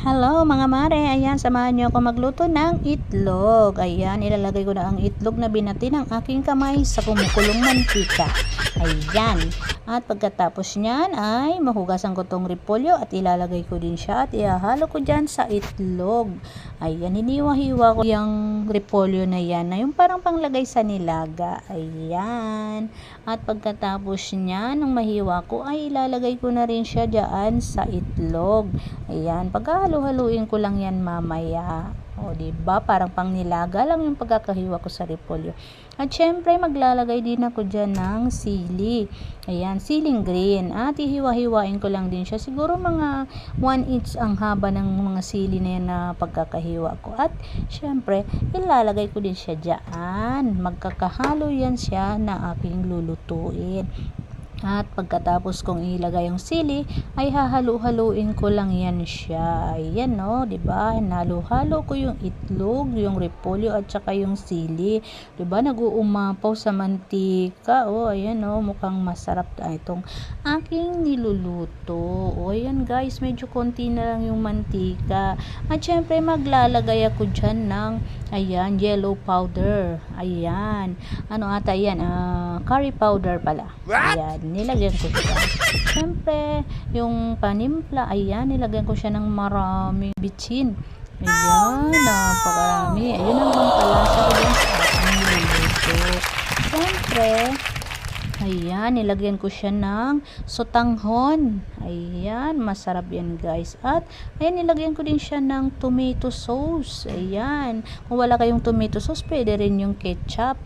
Hello mga mare, ayan samahan niyo ako magluto ng itlog. Ayan, ilalagay ko na ang itlog na binati ng aking kamay sa kumukulong mantika. Ayan. At pagkatapos niyan ay mahugasan ko tong repolyo at ilalagay ko din siya at ihahalo ko dyan sa itlog. Ayan, hiniwa-hiwa ko yung repolyo na yan na yung parang panglagay sa nilaga. Ayan. At pagkatapos niyan, nung mahiwa ko ay ilalagay ko na rin siya dyan sa itlog. Ayan, pagkahalo-haluin ko lang yan mamaya. O, di ba? Parang pang nilaga lang yung pagkakahiwa ko sa repolyo. At syempre, maglalagay din ako dyan ng sili. Ayan, siling green. At ihiwa-hiwain ko lang din siya. Siguro mga 1 inch ang haba ng mga sili na yan na pagkakahiwa ko. At syempre, ilalagay ko din siya dyan. Magkakahalo yan siya na aking lulutuin. At pagkatapos kong ilagay yung sili, ay hahalu-haluin ko lang yan siya. Ayan no, 'di ba? Nalo-halo ko yung itlog, yung repolyo at saka yung sili. 'Di ba? Nag-uumapaw sa mantika. Oh, ayan no, mukhang masarap itong aking niluluto. Oh, ayan guys, medyo konti na lang yung mantika. At syempre maglalagay ako diyan ng ayan, yellow powder. Ayan. Ano ata yan? Ah, curry powder pala. Ayan, nilagyan ko siya. Siyempre, yung panimpla, ayan, nilagyan ko siya ng maraming bitchin. Ayan, napakarami. Ayun ang mga palasa ko ayan, nilagyan ko siya ng sotanghon. Ayan, masarap yan guys. At, ayan, nilagyan ko din siya ng tomato sauce. Ayan, kung wala kayong tomato sauce, pwede rin yung ketchup.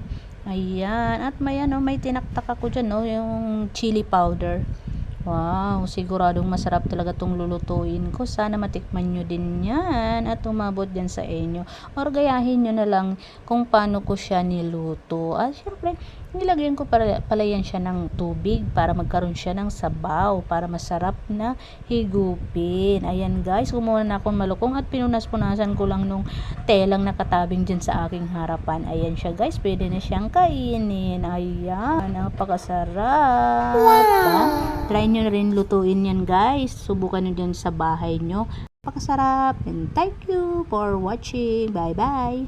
Ayan. At may ano, may tinaktak ako dyan, no? Yung chili powder. Wow, siguradong masarap talaga tong lulutuin ko. Sana matikman nyo din yan at umabot din sa inyo. Or gayahin nyo na lang kung paano ko siya niluto. At syempre, nilagyan ko pala, pala yan siya ng tubig para magkaroon siya ng sabaw para masarap na higupin. Ayan guys, kumuha na akong malukong at pinunas-punasan ko lang nung telang nakatabing dyan sa aking harapan. Ayan siya guys, pwede na siyang kainin. Ayan, napakasarap. Wow! Try nyo rin lutuin yan guys. Subukan nyo dyan sa bahay nyo. Napakasarap. And thank you for watching. Bye-bye.